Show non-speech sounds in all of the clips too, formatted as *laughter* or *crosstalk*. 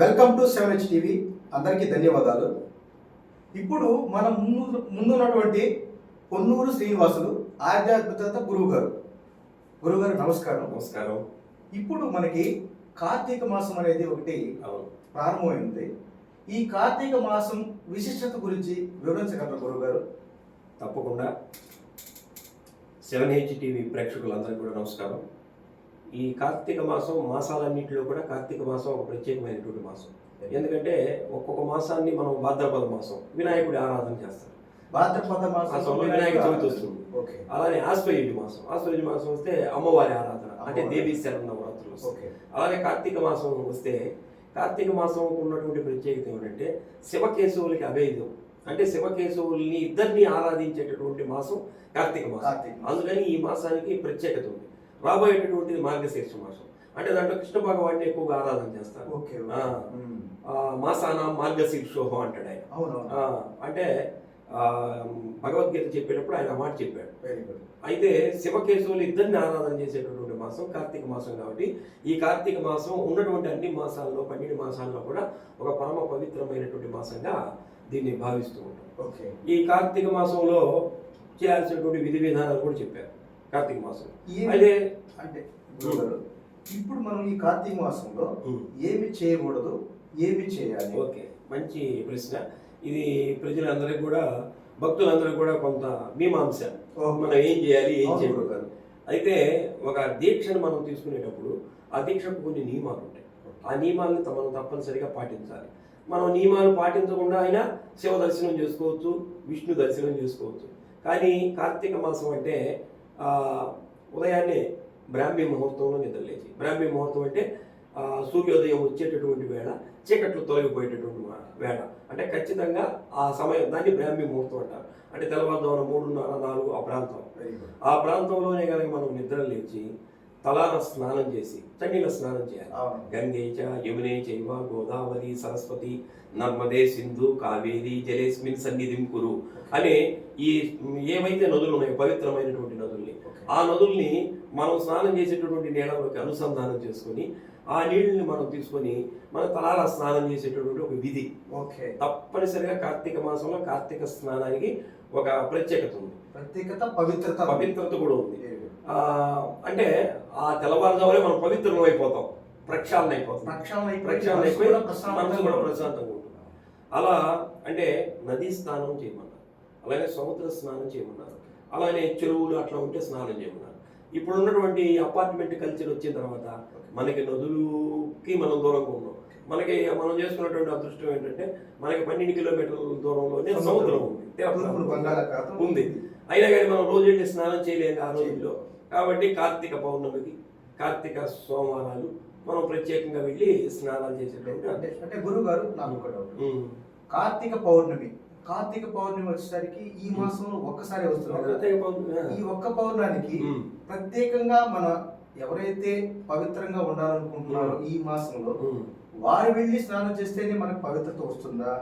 Welcome to seven H TV అందరికీ ధన్యవాదాలు. ఇప్పుడు మన ముందు ముందున్నటువంటి పొన్నూరు శ్రీనివాసులు ఆధ్యాత్మికత గురువు గారు గురువు గారు నమస్కారం. నమస్కారం. ఇప్పుడు మనకి కార్తీక మాసం అనేది ఒకటి ప్రారంభమైంది. ఈ కార్తీక మాసం విశిష్టత గురించి వివరించగలరు గురువు గారు తప్పకుండా. సెవెన్ హెచ్ టీవీ ప్రేక్షకులందరికీ కూడా నమస్కారం. ఈ కార్తీక మాసం మాసాలన్నింటిలో కూడా కార్తీక మాసం ఒక ప్రత్యేకమైనటువంటి మాసం. ఎందుకంటే ఒక్కొక్క మాసాన్ని మనం భాద్రపద మాసం వినాయకుడి ఆరాధన చేస్తారు. భాద్రపద మాసం వినాయక చవితి వస్తుంది. ఓకే అలానే ఆశ్వయుడి మాసం ఆశ్వయుడి మాసం వస్తే అమ్మవారి ఆరాధన అంటే. దేవీ శరణ్ నవరాత్రులు అలాగే కార్తీక మాసం వస్తే కార్తీక మాసం ఉన్నటువంటి ప్రత్యేకత ఏమిటంటే శివకేశవులకి అభేదం. అంటే శివకేశవుల్ని ఇద్దరిని ఆరాధించేటటువంటి మాసం. కార్తీక మాసం. అందుకని ఈ మాసానికి ప్రత్యేకత ఉంది. రాబోయేటటువంటిది మార్గశీర్ష మాసం. అంటే దాంట్లో కృష్ణ భగవాన్ని ఎక్కువగా ఆరాధన చేస్తారు. మాసాన మార్గశీర్షోహం అంటాడు ఆయన. అంటే ఆ, భగవద్గీత చెప్పేటప్పుడు ఆయన మాట చెప్పాడు. Very good. అయితే శివకేశవులు ఇద్దరిని ఆరాధన చేసేటటువంటి మాసం కార్తీక మాసం కాబట్టి ఈ కార్తీక మాసం ఉన్నటువంటి అన్ని మాసాల్లో పన్నెండు మాసాల్లో కూడా ఒక పరమ పవిత్రమైనటువంటి మాసంగా దీన్ని భావిస్తూ ఉంటాం. ఓకే. ఈ కార్తీక మాసంలో చేయాల్సినటువంటి విధి విధానాలు కూడా చెప్పారు. కార్తీక మాసం. అయితే అంటే ఇప్పుడు మనం ఈ కార్తీక మాసంలో ఏమి చేయకూడదు ఏమి చేయాలి? ఓకే మంచి ప్రశ్న. ఇది ప్రజలందరికీ కూడా భక్తులందరికీ కూడా కొంత మీమాంస. మనం ఏం చేయాలి ఏం చేయకూడదు. అయితే ఒక దీక్షను మనం తీసుకునేటప్పుడు ఆ దీక్షకు కొన్ని నియమాలు ఉంటాయి. ఆ నియమాలను మనం తప్పనిసరిగా పాటించాలి. మనం నియమాలు పాటించకుండా అయినా శివ దర్శనం చేసుకోవచ్చు విష్ణు దర్శనం చేసుకోవచ్చు. కానీ కార్తీక మాసం అంటే ఉదయాన్నే బ్రాహ్మీ ముహూర్తంలో నిద్రలేచి బ్రాహ్మీ ముహూర్తం అంటే ఆ, సూర్యోదయం వచ్చేటటువంటి వేళ చీకట్లు తొలగిపోయేటటువంటి వేళ. అంటే ఖచ్చితంగా ఆ సమయం దాన్ని బ్రాహ్మీ ముహూర్తం అంటారు. అంటే తెల్లవారుజామున మూడున్నర నాలుగు ఆ ప్రాంతం. ఆ ప్రాంతంలోనే కనుక మనం నిద్ర లేచి తలాన స్నానం చేసి చన్నీల స్నానం చేయాలి. గంగే చ యమునే చైవ గోదావరి సరస్వతి నర్మదే సింధు కావేరి జలేస్మిన్ సన్నిధిం కురు అనే ఈ ఏవైతే నదులు ఉన్నాయో పవిత్రమైనటువంటి నదుల్ని. ఆ నదుల్ని మనం స్నానం చేసేటటువంటి నీళ్ళలోకి అనుసంధానం చేసుకొని ఆ నీళ్ళని మనం తీసుకొని మన తలాల స్నానం చేసేటటువంటి ఒక విధి. ఓకే. తప్పనిసరిగా కార్తీక మాసంలో కార్తీక స్నానానికి ఒక ప్రత్యేకత ఉంది. ప్రత్యేకత పవిత్రత పవిత్రత కూడా ఉంది. అంటే ఆ తెల్లవారుజామునే మనం పవిత్రం అయిపోతాం ప్రక్షాళన అయిపోతాం ప్రక్షాళన ప్రక్షాళన అయిపోయి మనసు కూడా. ప్రశాంతంగా అలా అంటే నదీ స్నానం చేయమన్నారు. అలాగే సముద్ర స్నానం చేయమన్నారు. అలానే చెరువులు అట్లా ఉంటే స్నానం చేయమన్నారు. ఇప్పుడు ఉన్నటువంటి అపార్ట్మెంట్ కల్చర్ వచ్చిన తర్వాత మనకి నదులుకి మనం దూరంగా ఉన్నాం. మనకి మనం చేసుకున్నటువంటి అదృష్టం ఏంటంటే మనకి పన్నెండు కిలోమీటర్ల దూరంలోనే సముద్రం ఉంది. ఉంది. అయినా కానీ మనం రోజు వెళ్ళి స్నానం చేయలేము ఆ రోజుల్లో. కాబట్టి కార్తీక పౌర్ణమికి కార్తీక సోమవారాలు మనం ప్రత్యేకంగా వెళ్ళి స్నానాలు చేసేటువంటి అంటే అంటే గురువు గారు నాకు ఒక డౌట్ ఉమ్. కార్తీక పౌర్ణమి. కార్తీక పౌర్ణమి వచ్చేసరికి ఈ మాసంలో ఒక్కసారి వస్తుంది. పౌర్ణమి ఈ ఒక్క పౌర్ణానికి. ప్రత్యేకంగా మన ఎవరైతే పవిత్రంగా ఉండాలనుకుంటున్నారో ఈ మాసంలో. వారు వెళ్ళి స్నానం చేస్తేనే మనకు పవిత్రత వస్తుందా?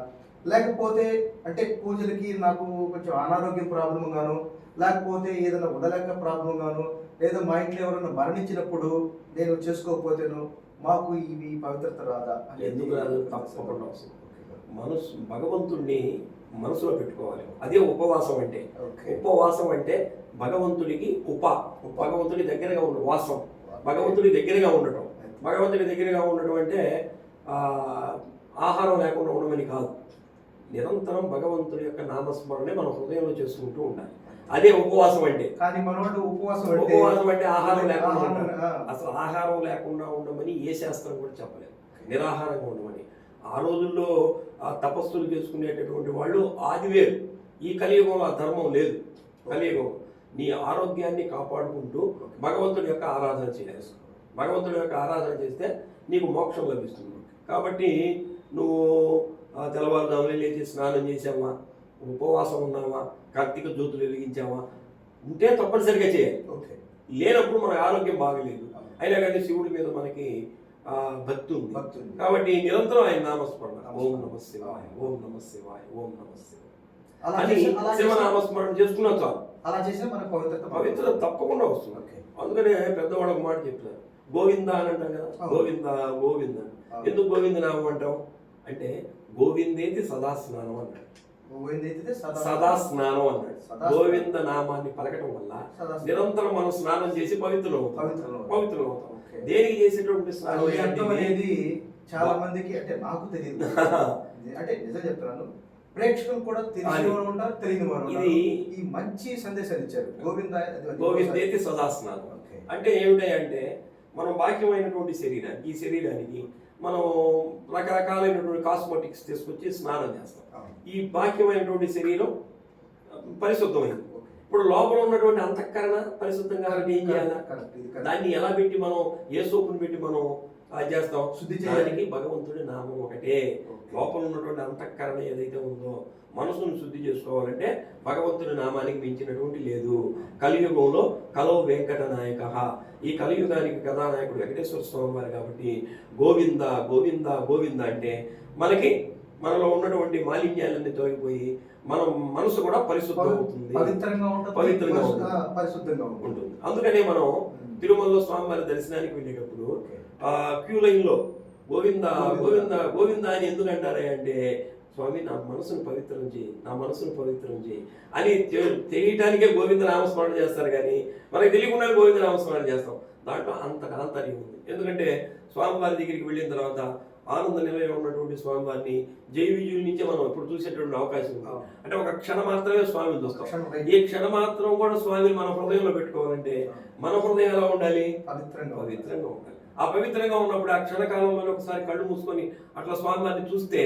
లేకపోతే అంటే పూజలకి నాకు కొంచెం అనారోగ్యం ప్రాబ్లం గాను లేకపోతే ఏదైనా ఉండలేక ప్రాబ్లం గాను లేదా మా ఇంట్లో ఎవరైనా మరణించినప్పుడు నేను చేసుకోకపోతేను మాకు ఇవి పవిత్రత రాదా ఎందుకు రాదు? తప్పకుండా. మనసు భగవంతుణ్ణి మనసులో పెట్టుకోవాలి. అదే ఉపవాసం అంటే. ఉపవాసం అంటే భగవంతుడికి ఉప. భగవంతుడి దగ్గరగా ఉన్న వాసం. భగవంతుడి దగ్గరగా ఉండటం. భగవంతుడి దగ్గరగా ఉండటం అంటే ఆహారం లేకుండా ఉండమని కాదు. నిరంతరం భగవంతుడి యొక్క నామస్మరణే మన హృదయంలో చేసుకుంటూ ఉండాలి. అదే ఉపవాసం అంటే. కానీ మనోడు ఉపవాసం అంటే ఉపవాసం అంటే ఆహారం లేకుండా అసలు ఆహారం లేకుండా ఉండమని ఏ శాస్త్రం కూడా చెప్పలేదు. నిరాహారంగా ఉండమని. ఆ రోజుల్లో ఆ తపస్సులు చేసుకునేటటువంటి వాళ్ళు ఆది వేరు. ఈ కలియుగంలో ఆ ధర్మం లేదు. కలియుగం. నీ ఆరోగ్యాన్ని కాపాడుకుంటూ భగవంతుడి యొక్క ఆరాధన చేయాలి. భగవంతుడి యొక్క ఆరాధన చేస్తే నీకు మోక్షం లభిస్తుంది. కాబట్టి నువ్వు ఆ తెల్లవారుజామున లేచి స్నానం చేసావా ఉపవాసం ఉన్నావా? కార్తీక జ్యోతులు వెలిగించావా? ఉంటే తప్పనిసరిగా చేయాలి. ఓకే. లేనప్పుడు మన ఆరోగ్యం బాగలేదు. అయినా కానీ శివుడి మీద మనకి ఆ, భక్తి ఉంది. భక్తి ఉంది. కాబట్టి నిరంతరం ఆయన నామస్మరణ. ఓం నమ శివాయ ఓం నమ శివాయ ఓం నమ శివాయ. అలా అని శివనామస్మరణ చేసుకున్నా చాలు. అలా చేసినా మనకు పవిత్రత పవిత్రత తప్పకుండా వస్తుంది. ఓకే. అందుకనే పెద్దవాళ్ళు ఒక మాట చెప్తారు గోవింద అని అంటాం కదా. గోవింద గోవింద. ఎందుకు గోవింద నామం అంటాం? అంటే గోవిందేది సదా స్నానం అన్నాడు గోవిందైతే సదా స్నానం అన్నాడు. గోవింద నామాన్ని పలకటం వల్ల నిరంతరం మనం స్నానం చేసి పవిత్రులు అవుతాం. పవిత్రులం అవుతాం. దేనికి చేసేటువంటి స్నానం? అనేది చాలా మందికి అంటే నాకు తెలియదు. *laughs* అంటే నిజం చెప్తున్నాను. ప్రేక్షకులు కూడా తెలిసిన అది. వారు ఉంటారు తెలియని వారు ఇది- ఈ మంచి సందేశాలు ఇచ్చారు. గోవింద గోవిందేతి సదా స్నానం. అంటే ఏమిటంటే మనం బాహ్యమైనటువంటి శరీరానికి ఈ శరీరానికి మనం రకరకాలైనటువంటి కాస్మెటిక్స్ తీసుకొచ్చి స్నానం చేస్తాం. ఈ బాహ్యమైనటువంటి శరీరం పరిశుద్ధమైంది ఓకే. ఇప్పుడు లోపల ఉన్నటువంటి అంతఃకరణ పరిశుద్ధంగా ఏం చేయాలా. దాన్ని ఎలా పెట్టి మనం ఏ సోపుని పెట్టి మనం ఆ, చేస్తాం. శుద్ధి చేయాలి. దానికి భగవంతుడి నామం ఒకటే. లోపల ఉన్నటువంటి అంతఃకరణ ఏదైతే ఉందో మనసును శుద్ధి చేసుకోవాలంటే భగవంతుడి నామానికి మించినటువంటి లేదు. కలియుగంలో కలో వెంకట నాయక. ఈ కలియుగానికి కథానాయకుడు వెంకటేశ్వర స్వామి వారు కాబట్టి గోవింద గోవింద గోవింద అంటే మనకి మనలో ఉన్నటువంటి మాలిన్యాలన్నీ తొలగిపోయి మనం మనసు కూడా పరిశుద్ధం అవుతుంది పవిత్రంగా ఉంటుంది. పవిత్రంగా ఉంటుంది. అందుకనే మనం తిరుమలలో స్వామివారి దర్శనానికి వెళ్ళేటప్పుడు ఆ క్యూ లైన్లో గోవింద. గోవింద గోవింద అని ఎందుకు అంటారే అంటే స్వామి నా మనసును పవిత్రం చేయి నా మనసును పవిత్రం చేయి అని తెలియటానికే గోవింద నామస్మరణ చేస్తారు కానీ మనకి తెలియకుండా గోవింద నామస్మరణ చేస్తాం. దాంట్లో అంత ఆంతర్యం ఉంది. ఎందుకంటే స్వామివారి దగ్గరికి వెళ్ళిన తర్వాత ఆనంద నిలయం ఉన్నటువంటి స్వామివారిని జై విజయుల నుంచే మనం ఇప్పుడు చూసేటువంటి అవకాశం ఉంది. అంటే ఒక క్షణం మాత్రమే స్వామిని చూస్తాం. ఏ క్షణం మాత్రం కూడా స్వామిని మన హృదయంలో పెట్టుకోవాలంటే మన హృదయం ఎలా ఉండాలి పవిత్రంగా. పవిత్రంగా ఉండాలి ఆ పవిత్రంగా ఉన్నప్పుడు ఆ క్షణకాలంలో ఒకసారి కళ్ళు మూసుకొని అట్లా స్వామివారిని చూస్తే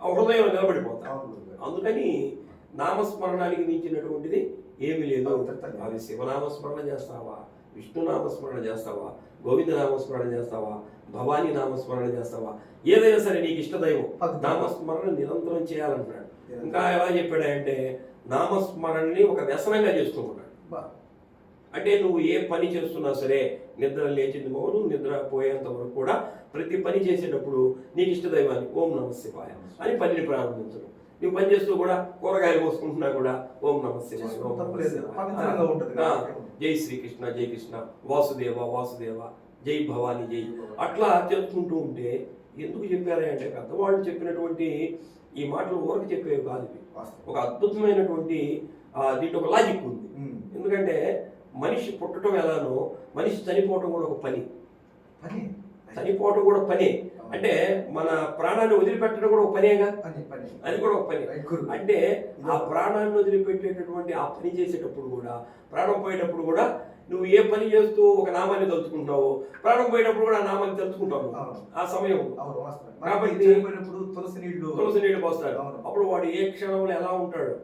ఆ హృదయం నిలబడిపోతాం. అందుకని నామస్మరణానికి మించినటువంటిది ఏమీ లేదు శివనామస్మరణ చేస్తావా విష్ణు నామస్మరణ చేస్తావా? గోవింద నామస్మరణ చేస్తావా? భవానీ నామస్మరణ చేస్తావా? ఏదైనా సరే నీకు ఇష్టదైవం. నామస్మరణ నిరంతరం చేయాలంటున్నాడు. ఇంకా ఎలా చెప్పాడంటే నామస్మరణని ఒక వ్యసనంగా చేస్తూ ఉన్నాడు. అంటే నువ్వు ఏ పని చేస్తున్నా సరే నిద్ర లేచింది మొదలు నిద్ర పోయేంత వరకు కూడా ప్రతి పని చేసేటప్పుడు నీకు ఇష్టదైవాన్ని ఓం నమ శివాయ అని పనిని ప్రారంభించడం. నువ్వు పని చేస్తూ కూడా కూరగాయలు కోసుకుంటున్నా కూడా ఓం నమ శివాయ జై శ్రీకృష్ణ జై కృష్ణ వాసుదేవ వాసుదేవ జై భవాని జై అట్లా చేసుకుంటూ ఉంటే ఎందుకు చెప్పారా అంటే పెద్దవాళ్ళు చెప్పినటువంటి ఈ మాటలు ఊరకు చెప్పేవి కాదు. ఒక అద్భుతమైనటువంటి దీంట్లో ఒక లాజిక్ ఉంది. ఎందుకంటే మనిషి పుట్టడం ఎలానో మనిషి చనిపోవటం కూడా ఒక పని. పని. చనిపోవటం కూడా పనే. అంటే మన ప్రాణాన్ని వదిలిపెట్టడం కూడా ఒక పనేగా? పని పని. అది కూడా ఒక పని. అంటే ఆ ప్రాణాన్ని వదిలిపెట్టేటటువంటి ఆ పని చేసేటప్పుడు కూడా ప్రాణం పోయేటప్పుడు కూడా నువ్వు ఏ పని చేస్తూ ఒక నామాన్ని తలుచుకుంటున్నావు ప్రాణం పోయేటప్పుడు కూడా ఆ నామాన్ని తలుచుకుంటావు. ఆ సమయం. తులసి నీళ్ళు తులసి నీళ్ళు పోస్తాడు. అవును. అప్పుడు వాడు ఏ క్షణంలో ఎలా ఉంటాడు?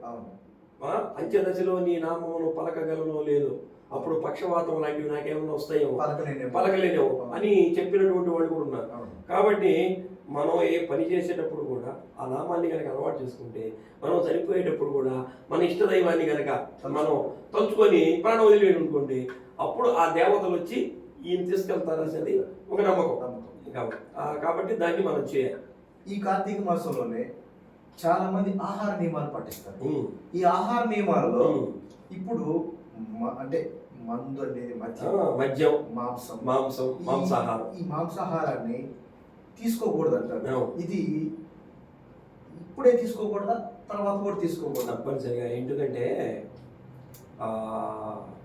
అంత్యదశలో నీ నామమును పలకగలనో లేదు అప్పుడు పక్షవాతం లాంటివి నాకేమన్నా వస్తాయో పలకలేని పలకలేనేమో అని చెప్పినటువంటి వాళ్ళు కూడా ఉన్నారు. కాబట్టి మనం ఏ పని చేసేటప్పుడు కూడా ఆ నామాన్ని కనుక అలవాటు చేసుకుంటే మనం చనిపోయేటప్పుడు కూడా మన ఇష్టదైవాన్ని కనుక మనం తలుచుకొని ప్రాణం వదిలి అనుకోండి అప్పుడు ఆ దేవతలు వచ్చి ఈయన తీసుకెళ్తారు అనేది ఒక నమ్మకం. నమ్మకం. కాబట్టి దాన్ని మనం చేయాలి. ఈ కార్తీక మాసంలోనే చాలా మంది ఆహార నియమాలు పాటిస్తారు. ఈ ఆహార నియమాలలో. ఇప్పుడు అంటే మందు అనేది మద్యం మాంసం. మాంసం మాంసాహారం. ఈ మాంసాహారాన్ని తీసుకోకూడదు అంటారు. ఇది ఇప్పుడే తీసుకోకూడదా? తర్వాత కూడా తీసుకోకూడదా? తప్పనిసరిగా. ఎందుకంటే ఆ,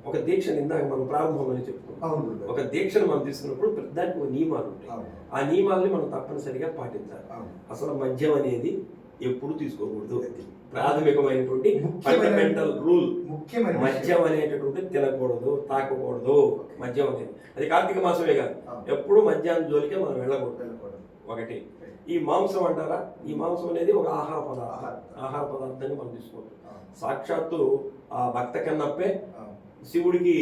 ఒక దీక్షను ఇందాక మనం ప్రారంభంలోనే చెప్పుకున్నాం. ఒక దీక్షను మనం తీసుకున్నప్పుడు దానికి ఒక నియమాలు ఉంటాయి. ఆ నియమాలని మనం తప్పనిసరిగా పాటించాలి. అసలు మద్యం అనేది ఎప్పుడు తీసుకోకూడదు. ప్రాథమికమైనటువంటి ఫండమెంటల్ రూల్. మద్యం అనేటటువంటి తినకూడదు తాకకూడదు మద్యం అనేది. అది కార్తీక మాసమే కాదు. ఎప్పుడు మద్యాన్ని జోలికే మనం వెళ్ళకూడదు. ఒకటి ఈ మాంసం అంటారా ఈ మాంసం అనేది ఒక ఆహార పదార్థం ఆహార. పదార్థాన్ని మనం అవును. సాక్షాత్తు ఆ భక్త కన్నప్పే. శివుడికి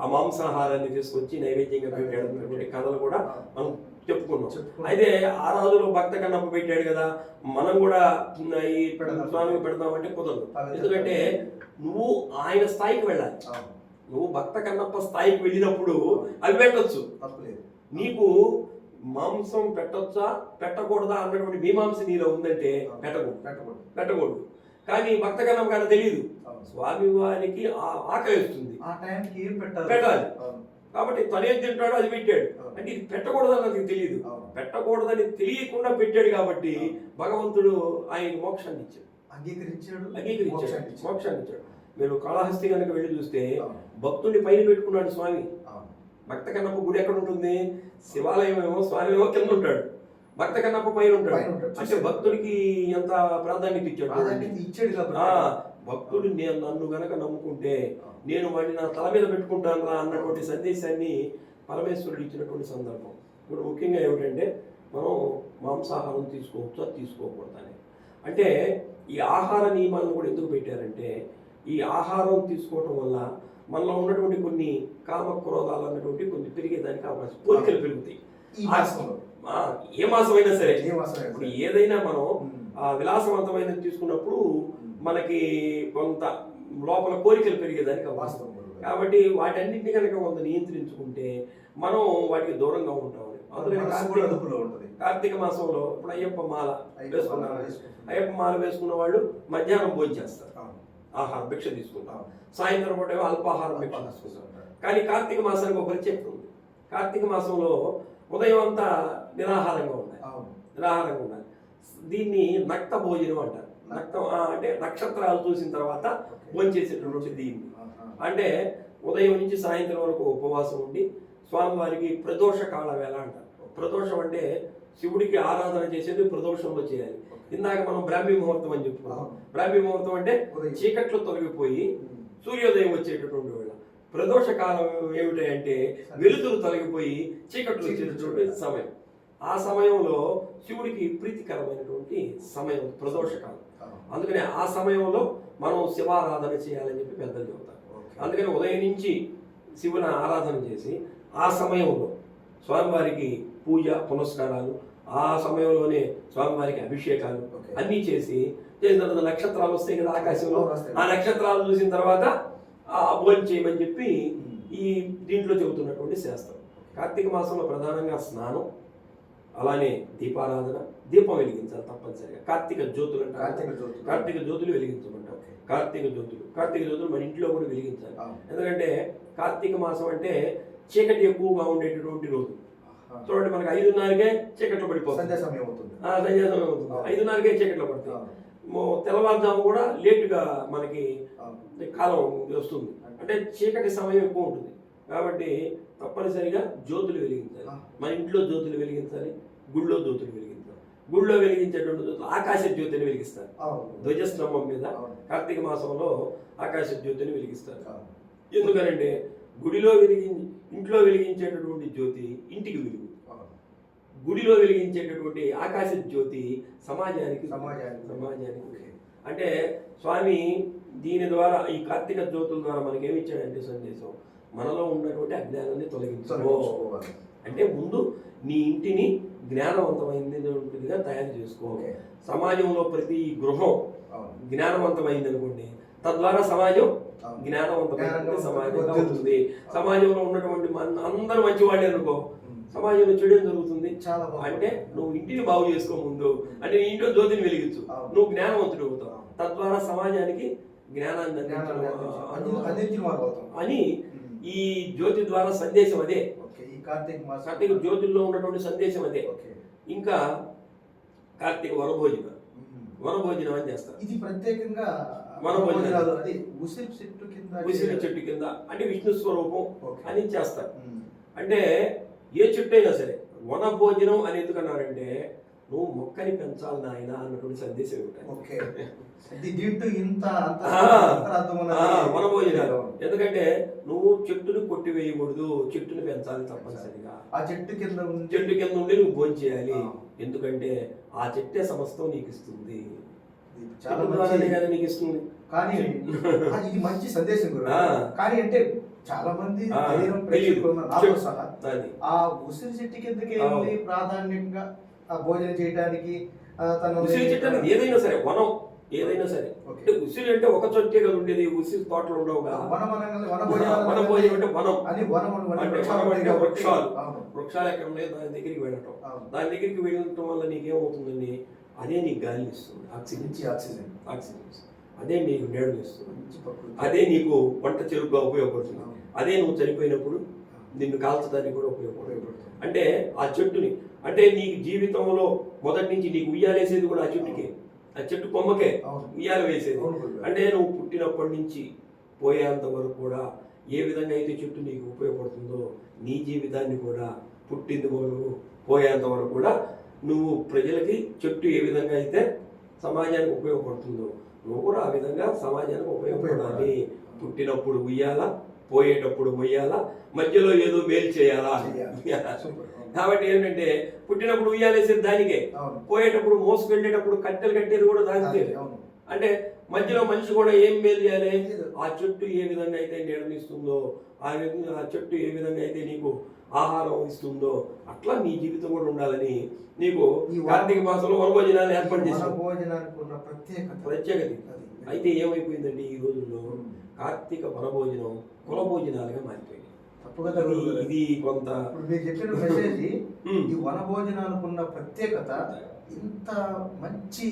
ఆ మాంసాహారాన్ని తీసుకొచ్చి నైవేద్యంగా పెట్టాడు కథలు కూడా మనం చెప్పుకున్నాం. అయితే ఆ రోజులో భక్త కన్నప్ప పెట్టాడు కదా మనం కూడా ఈ. స్వామికి పెడదామంటే కుదరదు ఎందుకంటే నువ్వు ఆయన స్థాయికి వెళ్ళాలి. నువ్వు భక్త కన్నప్ప స్థాయికి వెళ్ళినప్పుడు అవి పెట్టొచ్చు తప్పులేదు నీకు మాంసం పెట్టొచ్చా పెట్టకూడదా అన్నటువంటి మీమాంస నీలో ఉందంటే పెట్టకూడదు పెట్టకూడదు పెట్టకూడదు కానీ భక్త కన్నప్ప కానీ తెలియదు. స్వామి వారికి ఆ ఆకలి వస్తుంది ఆ టైంకి ఏం పెట్టాలి పెట్టాలి. కాబట్టి తనేం తింటాడో అది పెట్టాడు. అంటే ఇది పెట్టకూడదని నాకు తెలియదు. పెట్టకూడదని తెలియకుండా పెట్టాడు కాబట్టి. భగవంతుడు ఆయనకి మోక్షాన్ని ఇచ్చాడు అంగీకరించాడు అంగీకరించాడు మోక్షాన్ని ఇచ్చాడు. మీరు కాళహస్తి కనుక వెళ్ళి చూస్తే. భక్తుడిని పైన పెట్టుకున్నాడు స్వామి. భక్త కన్నప్ప గుడి ఎక్కడ ఉంటుంది శివాలయం ఏమో స్వామి ఏమో కింద ఉంటాడు. భక్త కన్నప్ప పైన ఉంటాడు. అంటే భక్తుడికి ఎంత ప్రాధాన్యత ఇచ్చాడు ప్రాధాన్యత ఇచ్చాడు భక్తుడు నేను నన్ను గనక నమ్ముకుంటే నేను వాడిని నా తల మీద పెట్టుకుంటాను రా అన్నటువంటి సందేశాన్ని పరమేశ్వరుడు ఇచ్చినటువంటి సందర్భం. ఇప్పుడు ముఖ్యంగా ఏమిటంటే మనం మాంసాహారం తీసుకోవచ్చా? తీసుకోకూడదని అంటే ఈ ఆహార నియమాలను కూడా ఎందుకు పెట్టారంటే ఈ ఆహారం తీసుకోవటం వల్ల మనలో ఉన్నటువంటి కొన్ని కామ క్రోధాలు అన్నటువంటి కొన్ని పెరిగేదానికి అవకాశం కోరికలు పెరుగుతాయి. ఏ మాసమైనా సరే. ఇప్పుడు. ఏదైనా మనం విలాసవంతమైనది తీసుకున్నప్పుడు మనకి కొంత లోపల కోరికలు పెరిగేదానికి అవకాశం. వాస్తవం. కాబట్టి వాటన్నింటినీ కనుక కొంత నియంత్రించుకుంటే మనం వాటికి దూరంగా ఉంటాం. ఉంటుంది. కార్తీక మాసంలో ఇప్పుడు అయ్యప్ప మాల వేసుకున్నారు. అయ్యప్ప మాల వేసుకున్న వాళ్ళు మధ్యాహ్నం భోజనం చేస్తారు. ఆహారం భిక్ష తీసుకుంటారు అవును. సాయంత్రం పూట ఏమో అల్పాహారం భిక్ష తీసుకుంటారు. కానీ కార్తీక మాసానికి ఒక ప్రత్యేకత ఉంది కార్తీక మాసంలో ఉదయం అంతా నిరాహారంగా ఉండాలి అవును. నిరాహారంగా ఉండాలి దీన్ని నక్త భోజనం అంటారు నక్తం అంటే నక్షత్రాలు చూసిన తర్వాత భోంచేసేటటువంటి దీన్ని. అంటే ఉదయం నుంచి సాయంత్రం వరకు ఉపవాసం ఉండి స్వామివారికి ప్రదోష కాల వేళ అంటారు ప్రదోషం అంటే శివుడికి ఆరాధన చేసేది ప్రదోషంలో చేయాలి ఇందాక మనం బ్రాహ్మీ ముహూర్తం అని చెప్పుకున్నాం. బ్రాహ్మీ ముహూర్తం అంటే. చీకట్లు తొలగిపోయి. సూర్యోదయం వచ్చేటటువంటి వేళ ప్రదోష కాలం ఏమిటి అంటే వెలుతురు తొలగిపోయి చీకట్లు వచ్చేటటువంటి సమయం ఆ సమయంలో శివుడికి ప్రీతికరమైనటువంటి సమయం ప్రదోష కాలం. అందుకని ఆ సమయంలో మనం శివారాధన చేయాలని చెప్పి పెద్దలు చెబుతారు. అందుకని ఉదయం నుంచి శివుని ఆరాధన చేసి ఆ సమయంలో స్వామివారికి పూజ పునస్కారాలు ఆ సమయంలోనే స్వామివారికి అభిషేకాలు. అన్నీ చేసి చేసిన తర్వాత నక్షత్రాలు వస్తాయి కదా ఆకాశంలో. ఆ నక్షత్రాలు చూసిన తర్వాత భోజనం చేయమని చెప్పి. ఈ దీంట్లో చెబుతున్నటువంటి శాస్త్రం కార్తీక మాసంలో ప్రధానంగా స్నానం అలానే దీపారాధన దీపం వెలిగించాలి తప్పనిసరిగా కార్తీక జ్యోతులు అంటారు కార్తీక జ్యోతులు. కార్తీక జ్యోతులు వెలిగించమంటాం. కార్తీక జ్యోతులు కార్తీక జ్యోతులు మన ఇంట్లో కూడా వెలిగించాలి. ఎందుకంటే కార్తీక మాసం అంటే చీకటి ఎక్కువగా ఉండేటటువంటి రోజు. చూడండి మనకి ఐదున్నరకే చీకట్లో పడిపోతుంది సంధ్యా సమయం అవుతుంది సంధ్యా సమయం అవుతుంది. ఐదున్నరకే చీకట్లో పడుతుంది తెల్లవారుజాము కూడా లేటుగా మనకి. కాలం వస్తుంది అంటే చీకటి సమయం ఎక్కువ ఉంటుంది కాబట్టి తప్పనిసరిగా జ్యోతులు వెలిగించాలి. మన ఇంట్లో జ్యోతులు వెలిగించాలి గుళ్ళో జ్యోతులు వెలిగించాలి గుళ్ళో వెలిగించేటువంటి జ్యోతులు ఆకాశ జ్యోతిని వెలిగిస్తారు. ధ్వజస్తంభం మీద. కార్తీక మాసంలో ఆకాశ జ్యోతిని వెలిగిస్తారు. ఎందుకనంటే గుడిలో వెలిగి ఇంట్లో వెలిగించేటటువంటి జ్యోతి ఇంటికి వెలుగు. గుడిలో వెలిగించేటటువంటి ఆకాశ జ్యోతి సమాజానికి సమాజానికి. సమాజానికి. అంటే స్వామి దీని ద్వారా ఈ కార్తీక జ్యోతుల ద్వారా మనకి ఏమి ఇచ్చాడంటే సందేశం మనలో ఉన్నటువంటి అజ్ఞానాన్ని తొలగించుకో తొలగించుకోవాలి. అంటే ముందు నీ ఇంటిని జ్ఞానవంతమైనదిగా తయారు చేసుకో. సమాజంలో ప్రతి గృహం. జ్ఞానవంతమైంది అనుకోండి తద్వారా సమాజం. జ్ఞానవంతమైన సమాజంగా ఉంటుంది. సమాజంలో ఉన్నటువంటి మన అందరూ మంచివాళ్ళే అనుకో. సమాజంలో చెడు జరుగుతుంది చాలా. అంటే నువ్వు ఇంటిని బాగు చేసుకో ముందు అంటే నీ ఇంట్లో జ్యోతిని వెలిగించు. నువ్వు జ్ఞానవంతుడు అవుతావు. తద్వారా సమాజానికి జ్ఞానాన్ని. అని. ఈ జ్యోతి ద్వారా సందేశం అదే కార్తీక కార్తీక జ్యోతుల్లో ఉన్నటువంటి సందేశం అదే. ఇంకా కార్తీక వనభోజనం ఉమ్. వనభోజనం అని చేస్తారు ఇది ప్రత్యేకంగా మన భోజనాలు. భోజనాలు అది ఉసిరి చెట్టు కింద ఉసిరి. చెట్టు కింద అంటే విష్ణు స్వరూపం. అని చేస్తారు. అంటే ఏ చెట్టు అయినా సరే వన భోజనం అని ఎందుకన్నారంటే నువ్వు మొక్కని పెంచాలి నాయన అన్నటువంటి సందేశం ఉంటాయి ఓకే ఇది దీంట్లో ఇంత అంత ఆ, అంతరార్థం ఉన్నది. ఆ, వన భోజనాలు అవును. ఎందుకంటే నువ్వు చెట్టుని కొట్టివేయకూడదు చెట్టుని పెంచాలి తప్పనిసరిగా ఆ చెట్టు కింద చెట్టు కింద ఉండి నువ్వు భోజనం చేయాలి. ఎందుకంటే ఆ చెట్టే సమస్తం నీకు ఇస్తుంది చాలా నీకు ఇస్తుంది కానీ ఇది మంచి సందేశం ఆ. కానీ అంటే చాలా మంది ఆ, ఉసిరి చెట్టు కిందకి ప్రాధాన్యంగా ఆ భోజనం చేయడానికి తను ఉసిరి చెట్టు ఏదైనా సరే వనం ఏదైనా సరే. అంటే ఉసిరి అంటే ఒక చోటే కదా ఉండేది ఉసిరి తోటలు ఉండవు కదా. వనం భోజనం అంటే వనం. వనం అంటే వృక్షాలు వనం అంటే. వృక్షాలు. ఎక్కడ ఉన్నాయో దాని దగ్గరికి వెళ్ళటం. దాని దగ్గరికి వెళ్ళటం వల్ల నీకేమవుతుందండి? అదే నీకు గాలిని ఇస్తుంది. ఆక్సిజన్. ఆక్సిజన్. ఆక్సిజన్. ఇస్తుంది. అదే నీకు ప్రకృతి. అదే నీకు వంట చెరుకుగా ఉపయోగపడుతుంది. అదే నువ్వు చనిపోయినప్పుడు నిన్ను కాల్చడానికి కూడా ఉపయోగపడుతుంది. అంటే ఆ చెట్టుని అంటే నీకు జీవితంలో మొదటి నుంచి నీకు ఉయ్యాలేసేది కూడా ఆ చెట్టుకే ఆ చెట్టు కొమ్మకే. ఉయ్యాల వేసేది. అంటే నువ్వు పుట్టినప్పటి నుంచి పోయేంత వరకు కూడా ఏ విధంగా అయితే చెట్టు నీకు ఉపయోగపడుతుందో నీ జీవితాన్ని కూడా పుట్టింది వరకు పోయేంత వరకు కూడా నువ్వు ప్రజలకి చెట్టు ఏ విధంగా అయితే సమాజానికి ఉపయోగపడుతుందో నువ్వు కూడా ఆ విధంగా సమాజానికి ఉపయోగపడాలి. పుట్టినప్పుడు ఉయ్యాల పోయేటప్పుడు మొయ్యాల మధ్యలో ఏదో మేలు చేయాలా. కాబట్టి ఏంటంటే పుట్టినప్పుడు ఉయ్యాలేసేది దానికే. పోయేటప్పుడు మోసుకెళ్ళేటప్పుడు కట్టెలు కట్టేది కూడా దానికే. అంటే మధ్యలో మనిషి కూడా ఏం మేలు చేయాలి. ఆ చెట్టు ఏ విధంగా అయితే నీడనిస్తుందో ఆ విధంగా ఆ చెట్టు ఏ విధంగా అయితే నీకు ఆహారం ఇస్తుందో అట్లా నీ జీవితం కూడా ఉండాలని నీకు కార్తీక మాసంలో వనభోజనాన్ని ఏర్పాటు ఉన్న ప్రత్యేకత. అయితే ఏమైపోయిందండి ఈ రోజుల్లో. కార్తీక వనభోజనం కుల భోజనాలుగా మారిపోయింది. ఇది కొంత మీరు చెప్పిన మెసేజ్. ఈ వన భోజనానికి ఉన్న ప్రత్యేకత ఇంత మంచి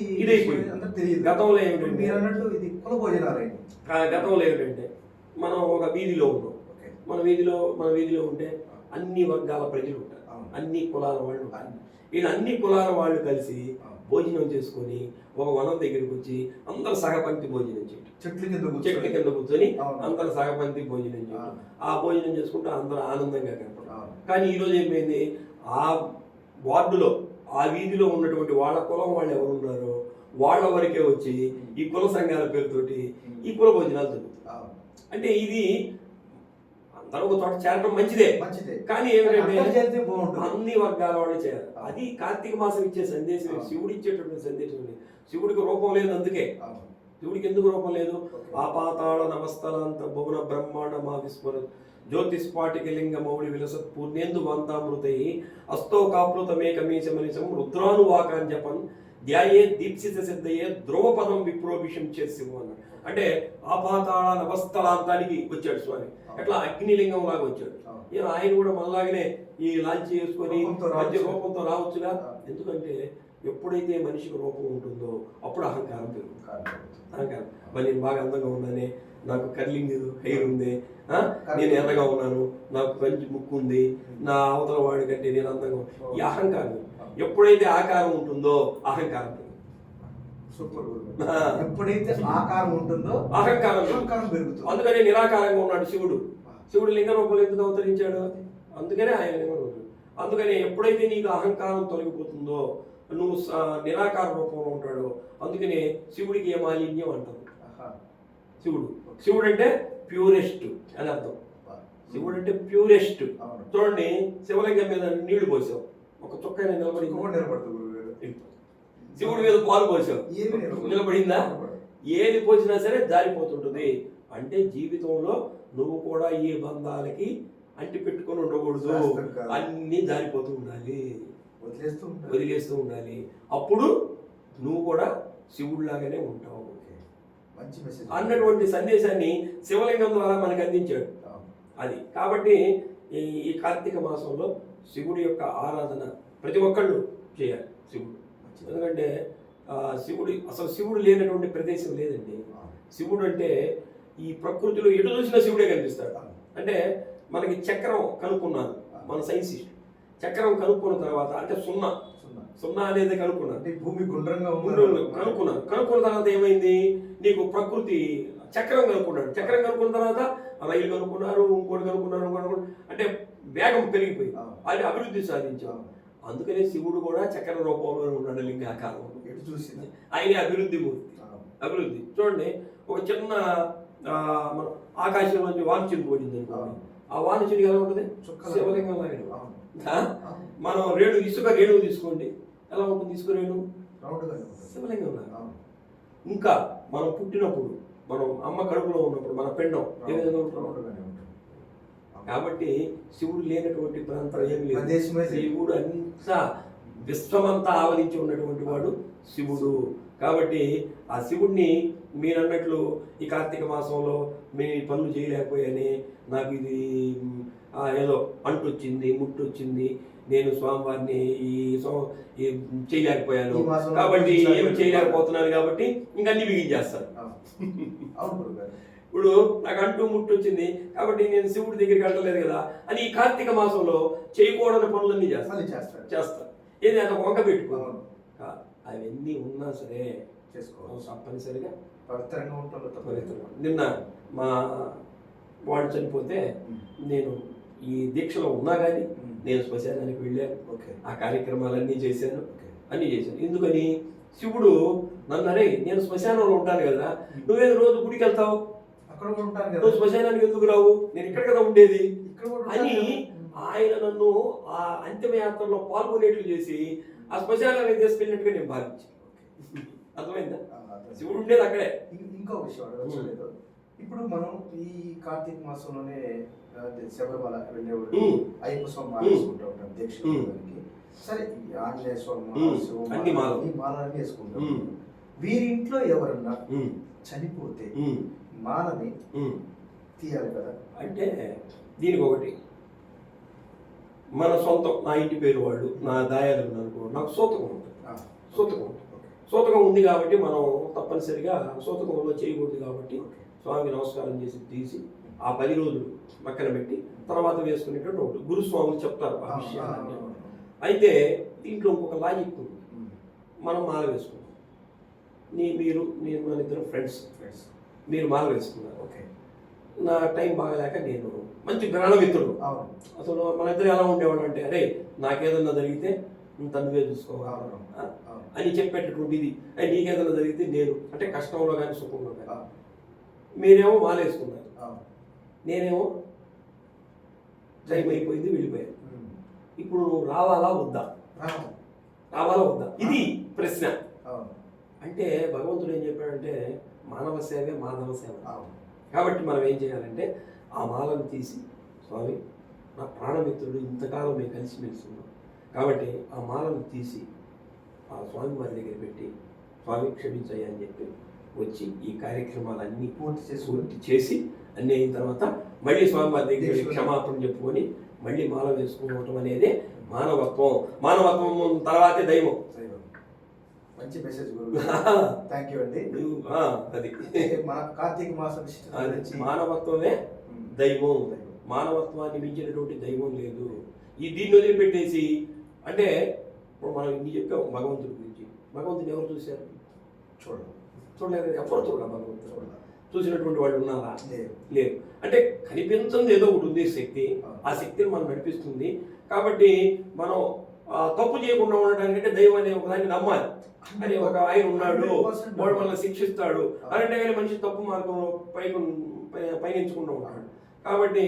తెలియదు. గతంలో ఏమిటంటే- మీరు అన్నట్టు ఇది కుల భోజనాలైంది. కా- గతంలో ఏంటంటే మనం ఒక వీధిలో ఉన్నాం. ఓకే. మన వీధిలో మన వీధిలో ఉంటే అన్ని వర్గాల ప్రజలు ఉంటారు. అన్ని కులాల వాళ్ళు ఉంటారు వీళ్ళు అన్ని కులాల వాళ్ళు కలిసి. భోజనం చేసుకొని ఒక వనం దగ్గరికి వచ్చి అందరు సగపంక్తి భోజనం చేయటం చెట్ల కింద కూర్చొని కింద కూర్చొని. అందరు సగపంక్తి భోజనం చేయటం. ఆ భోజనం చేసుకుంటూ అందరూ ఆనందంగా కనపడతారు. కానీ ఈరోజు ఏమైంది ఆ వార్డులో ఆ వీధిలో ఉన్నటువంటి వాళ్ళ కులం వాళ్ళు ఎవరు ఉన్నారో వాళ్ళ వరకే వచ్చి ఈ కుల సంఘాల పేరుతోటి ఈ కుల భోజనాలు జరుగుతాయి. అంటే ఇది అందరూ ఒక చోట చేరడం మంచిదే. మంచిదే. కానీ ఏమిటంటే అన్ని వర్గాల వాళ్ళు చేయాలి అది కార్తీక మాసం ఇచ్చే సందేశం. శివుడు ఇచ్చేటటువంటి సందేశం శివుడికి రూపం లేదు అందుకే. శివుడికి ఎందుకు రూపం లేదు? ఓకే. ఆపాతాళ నమస్తలాంత భువన బ్రహ్మాండ మా విస్మర జ్యోతిస్పాటిక లింగ మౌళి విలసత్ పూర్ణేందు వాంతామృతై అస్తో కాప్లుతమేకమీశమనిశం రుద్రానువాకాన్ జపన్ ధ్యాయే దీప్సిత సిద్ధయే ధ్రువపదం విప్రోభిషం చేసి అన్నాడు అంటే ఆపాతాళ నవస్థలాంతానికి వచ్చాడు స్వామి ఎట్లా అగ్నిలింగం లాగా వచ్చాడు. ఈయన ఆయన కూడా మనలాగనే ఈ లాంచ్ చేసుకొని మధ్య. రూపంతో రావచ్చుగా. ఎందుకంటే ఎప్పుడైతే మనిషికి రూపం ఉంటుందో అప్పుడు అహంకారం పెరుగుతుంది. అహంకారం మరి నేను బాగా అందంగా ఉన్నానే నాకు కర్లింగ్ హెయిర్ ఉంది ఆ? నేను ఎర్రగా ఉన్నాను నాకు మంచి ముక్కు ఉంది నా అవతల వాడి కంటే నేను అందంగా. ఈ అహంకారం ఎప్పుడైతే ఆకారం ఉంటుందో అహంకారం. సూపర్. ఎప్పుడైతే ఆకారం ఉంటుందో అహంకారం. అహంకారం పెరుగుతుంది. అందుకనే నిరాకారంగా ఉన్నాడు శివుడు. శివుడు లింగ రూపంలో ఎందుకు అవతరించాడు? అందుకనే ఆయన లింగ రూపం అందుకనే ఎప్పుడైతే నీకు అహంకారం తొలగిపోతుందో నువ్వు నిరాకార రూపంలో ఉంటాడో అందుకనే శివుడికి ఏ మాలిన్యం అంటారు. శివుడు శివుడు. అంటే ప్యూరెస్ట్ అని అర్థం. శివుడు అంటే ప్యూరెస్ట్. చూడండి శివలింగం మీద నీళ్ళు పోసావు. ఒక చుక్క నిలబడి నిలబడుతుంది. శివుడి మీద పాలు పోసావు. నిలబడదు. ఏది పోసినా సరే జారిపోతుంటుంది. అంటే జీవితంలో నువ్వు కూడా ఈ బంధాలకి అంటి పెట్టుకొని ఉండకూడదు. అన్నీ జారిపోతూ ఉండాలి. వదిలేస్తూ వదిలేస్తూ ఉండాలి. అప్పుడు నువ్వు కూడా శివుడిలాగానే ఉంటావు. ఓకే. మంచి మెసేజ్ అన్నటువంటి సందేశాన్ని శివలింగం ద్వారా మనకు అందించాడు. అది. కాబట్టి ఈ కార్తీక మాసంలో శివుడి యొక్క ఆరాధన ప్రతి ఒక్కళ్ళు చేయాలి శివుడు. ఎందుకంటే శివుడి అసలు శివుడు లేనటువంటి ప్రదేశం లేదండి. శివుడు అంటే ఈ ప్రకృతిలో ఎటు చూసినా శివుడే కనిపిస్తాడు. అంటే మనకి చక్రం కనుక్కున్నారు మన సైన్సిస్ట్. చక్రం కనుక్కున్న తర్వాత అంటే సున్నా. సున్నా. సున్నా అనేది కనుక్కున్నారు. ఈ భూమి గుండ్రంగా కనుక్కున్నారు. కనుక్కున్న తర్వాత ఏమైంది? నీకు ప్రకృతి చక్రం కనుక్కున్నాడు. చక్రం కనుక్కున్న తర్వాత రైలు కనుక్కున్నారు ఇంకోటి కనుక్కున్నారు. అంటే వేగం పెరిగిపోయింది. అది అభివృద్ధి సాధించాం. అందుకనే శివుడు కూడా చక్ర రూపంలో ఉన్నాడు లింగాకారం ఎటు చూసింది ఆయన అభివృద్ధి మూర్తి. అభివృద్ధి. చూడండి ఒక చిన్న మన ఆకాశం నుంచి పడింది అనుకోండి. ఆ వానచినుకు ఎలా ఉంటుంది. శివలింగం లాగా. మనం రేణు ఇసుక రేణువు తీసుకోండి. ఎలా ఉంటుంది ఇసుక రేణు. శివలింగం లాగా. ఇంకా మనం పుట్టినప్పుడు మనం అమ్మ కడుపులో ఉన్నప్పుడు మన పిండం ఏ విధంగా ఉంటుంది రౌండ్గానే ఉంటుంది. అవును. కాబట్టి శివుడు లేనటువంటి ప్రాంతం ఏమి లేదు. శివుడు అంతా విశ్వమంతా ఆవరించి ఉన్నటువంటి వాడు శివుడు. కాబట్టి ఆ శివుడిని మీరు అన్నట్లు ఈ కార్తీక మాసంలో ఈ పనులు చేయలేకపోయాని నాకు ఇది మ్, ఆ, ఏదో అంటు వచ్చింది ముట్టు వచ్చింది నేను స్వామివారిని ఈ ఈ చేయలేకపోయాను. కాబట్టి. ఏమి చేయలేకపోతున్నాను కాబట్టి ఇంక అన్ని ఇప్పుడు నాకు అంటూ ముట్టు వచ్చింది కాబట్టి నేను శివుడి దగ్గరికి వెళ్ళలేదు కదా అని ఈ కార్తీక మాసంలో చేయకూడని పనులన్నీ చేస్తాను చేస్తాడు. చేస్తాను ఏది అట్లా వంక పెట్టుకో. అవును. అవన్నీ ఉన్నా సరే చేసుకోవాలి. తప్పనిసరిగా పవిత్రంగా ఉంటాడు తప్ప పవిత్రం. నిన్న మా వాడు చనిపోతే నేను ఈ దీక్షలో ఉన్నా కానీ నేను శ్మశానానికి వెళ్ళాను. ఓకే. ఆ కార్యక్రమాలన్నీ చేశాను. ఓకే. అన్నీ చేశాను. ఎందుకని? శివుడు నన్ను అరే నేను శ్మశానంలో ఉంటాను కదా. నువ్వేదో రోజు గుడికి వెళ్తావు? అక్కడ కూడా ఉంటాను నువ్వు కదా శ్మశానానికి ఎందుకు రావు? నేను ఇక్కడ కదా ఉండేది. అని. ఆయన నన్ను ఆ అంతిమయాత్రలో పాల్గొనేట్లు చేసి ఆ శ్మశానానికి తీసుకెళ్ళినట్టుగా నేను భావించాను అర్థమైందా. శివుడు ఉండేది అక్కడే. ఇంకో విషయం అడగలేదు. ఇప్పుడు మనం ఈ కార్తీక మాసంలోనే శబరిమల వెళ్ళేవాళ్ళు ఉమ్. అయ్యప్ప స్వామి మాల. వేసుకుంటూ ఉంటాం. దానికి సరే ఆంజనేయ స్వామి. మాల, మాలన్నీ వేసుకుంటాం. ఉమ్. వీరి ఇంట్లో ఎవరన్నా చనిపోతే. ఉమ్. తీయాలి కదా అంటే దీనికి ఒకటి మన సొంతం నా ఇంటి పేరు వాళ్ళు నా దాయాలు అనుకో నాకు సూతకం ఉంటుంది సూతకం. సూతకం ఉంది కాబట్టి మనం తప్పనిసరిగా సూతకంలో చేయకూడదు కాబట్టి ఓకే. స్వామికి నమస్కారం చేసి తీసి ఆ పది రోజులు పక్కన పెట్టి తర్వాత వేసుకునేటువంటి ఒకటి గురుస్వాములు చెప్తారు అయితే దీంట్లో ఇంకొక లాజిక్ ఉంది. మనం మాల వేసుకున్నాం నీ మీరు నేను మన ఇద్దరు ఫ్రెండ్స్ ఫ్రెండ్స్. మీరు మాల వేసుకున్నారు ఓకే. నా టైం బాగలేక నేను మంచి ప్రాణమిత్రుడు అసలు మన ఇద్దరు ఎలా ఉండేవాడు అంటే అరే నాకేదన్నా జరిగితే నువ్వు తనువే చూసుకోవాలి. అని చెప్పేటటువంటి ఇది అరే నీకేదన్నా జరిగితే నేను అంటే కష్టంలో కానీ సుఖంలో కానీ మీరేమో మాలేసుకున్నారు. నేనేమో టైం అయిపోయింది వెళ్ళిపోయాను. ఇప్పుడు నువ్వు రావాలా వద్దా? రావాలి. వద్దా? ఇది ప్రశ్న. అంటే భగవంతుడు ఏం చెప్పాడంటే మానవ సేవే మాధవ సేవ కాబట్టి మనం ఏం చేయాలంటే ఆ మాలను తీసి స్వామి నా ప్రాణమిత్రుడు ఇంతకాలం మేము కలిసి మెలిసి ఉన్నాం కాబట్టి ఆ మాలను తీసి ఆ స్వామి వారి దగ్గర పెట్టి స్వామి క్షమించయ్యా అని చెప్పి వచ్చి ఈ కార్యక్రమాలన్నీ పూర్తి చేసి పూర్తి చేసి అన్నీ అయిన తర్వాత మళ్ళీ స్వామి వారి దగ్గర. క్షమాపణ చెప్పుకొని మళ్ళీ మాల వేసుకోవటం అనేది మానవత్వం మానవత్వం తర్వాతే దైవం. మంచి మెసేజ్ గురువు థ్యాంక్ యూ అండి. అది. *laughs* మన కార్తీక మాసం మానవత్వమే. దైవం. మానవత్వాన్ని మించినటువంటి దైవం లేదు. ఈ దీన్ని వదిలిపెట్టేసి అంటే ఇప్పుడు మనం ఇన్ని చెప్పాం భగవంతుడి గురించి. భగవంతుని ఎవరు చూశారు? చూడండి చూడలేదు. ఎవరు చూడాలి భగవంతుడు. చూడాలి చూసినటువంటి వాళ్ళు ఉన్నారా? లేదు. లేదు. అంటే కనిపించింది ఏదో ఒకటి ఉంది శక్తి. ఆ శక్తిని మనం నడిపిస్తుంది. కాబట్టి మనం తప్పు చేయకుండా ఉండటానికంటే దైవం అనే ఒక దాన్ని నమ్మాలి. అని ఒక ఆయన ఉన్నాడు 100% వాడు మనల్ని శిక్షిస్తాడు. అంటే కానీ మనిషి తప్పు మార్గంలో పై పయనించకుండా ఉంటాడు. కాబట్టి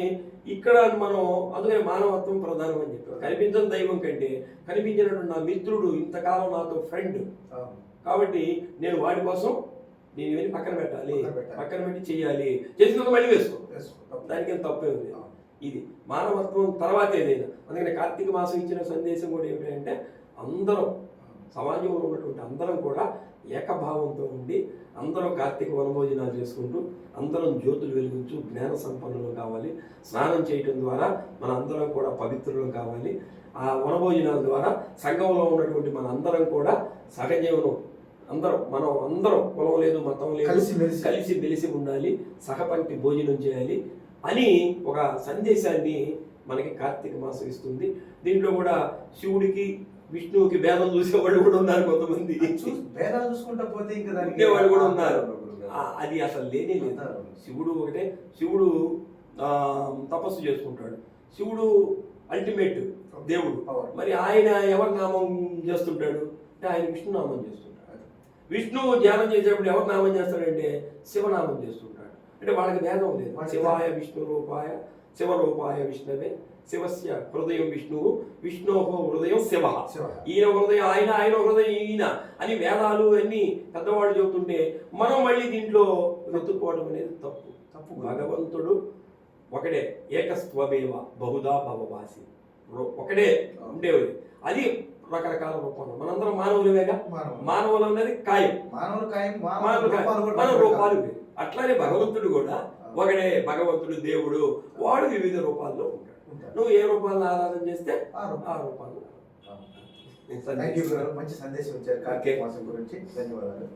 ఇక్కడ మనం అందుకని మానవత్వం ప్రధానం అని చెప్పారు కనిపించని దైవం కంటే కనిపించినటువంటి నా మిత్రుడు ఇంతకాలం నాతో ఫ్రెండ్. కాబట్టి నేను వాడి కోసం నేను ఇవన్నీ పక్కన పెట్టాలి పక్కన పెట్టి చేయాలి. చేసిన మళ్ళీ వేసుకో. దానికి ఏం తప్పే ఉంది. ఇది మానవత్వం తర్వాత ఏదైనా. అందుకని కార్తీక మాసం ఇచ్చిన సందేశం కూడా ఏమిటంటే అందరం సమాజంలో ఉన్నటువంటి అందరం కూడా ఏకభావంతో ఉండి అందరం కార్తీక వనభోజనాలు చేసుకుంటూ అందరం జ్యోతులు వెలిగించు జ్ఞాన సంపన్నులు కావాలి. స్నానం చేయటం ద్వారా మన అందరం కూడా పవిత్రులు కావాలి. ఆ వనభోజనాల ద్వారా సంఘంలో ఉన్నటువంటి మన అందరం కూడా సహజీవనం. అందరం మనం అందరం కులం లేదు మతం లేదు కలిసి మెలిసి. కలిసి మెలిసి ఉండాలి సహపంక్తి భోజనం చేయాలి అని ఒక సందేశాన్ని మనకి కార్తీక మాసం ఇస్తుంది. దీంట్లో కూడా శివుడికి విష్ణువుకి భేదం చూసేవాళ్ళు కూడా ఉన్నారు కొంతమంది. భేదాలు చూసుకుంటా పోతే ఇంకా దానికి ఉండేవాళ్ళు కూడా ఉన్నారు. అది అసలు లేనే లేదు. శివుడు ఒకటే శివుడు తపస్సు చేసుకుంటాడు. శివుడు అల్టిమేట్ దేవుడు. మరి ఆయన ఎవరి నామం చేస్తుంటాడు? అంటే ఆయన విష్ణు నామం చేస్తుంటాడు. విష్ణువు ధ్యానం చేసేటప్పుడు ఎవరు నామం చేస్తాడంటే శివనామం చేస్తుంటాడు. అంటే వాళ్ళకి భేదం లేదు. శివాయ విష్ణు రూపాయ శివరూపాయ విష్ణవే. శివస్య హృదయం విష్ణువు విష్ణోహో హృదయం శివ శివ. ఈయన హృదయం ఆయన ఆయన హృదయం ఈయన అని వేదాలు అన్ని పెద్దవాళ్ళు చెబుతుంటే మనం మళ్ళీ దీంట్లో వెతుక్కోవడం అనేది తప్పు తప్పు. భగవంతుడు ఒకడే ఏకస్వమేవ బహుదా భవవాసి రో- ఒకడే ఉండేది అది రకరకాల రూపంలో మనందరం మానవులమేగా మానవులు. మానవులు అనేది ఖాయం మానవులు కూడా మన. రూపాలు. అట్లానే భగవంతుడు కూడా ఒకడే భగవంతుడు దేవుడు వాడు వివిధ రూపాల్లో ఉంటాడు. నువ్వు ఏ రూపాలను ఆరాధన చేస్తే ఆ గురువు. మంచి సందేశం ఇచ్చారు కార్తీక మాసం గురించి. ధన్యవాదాలు.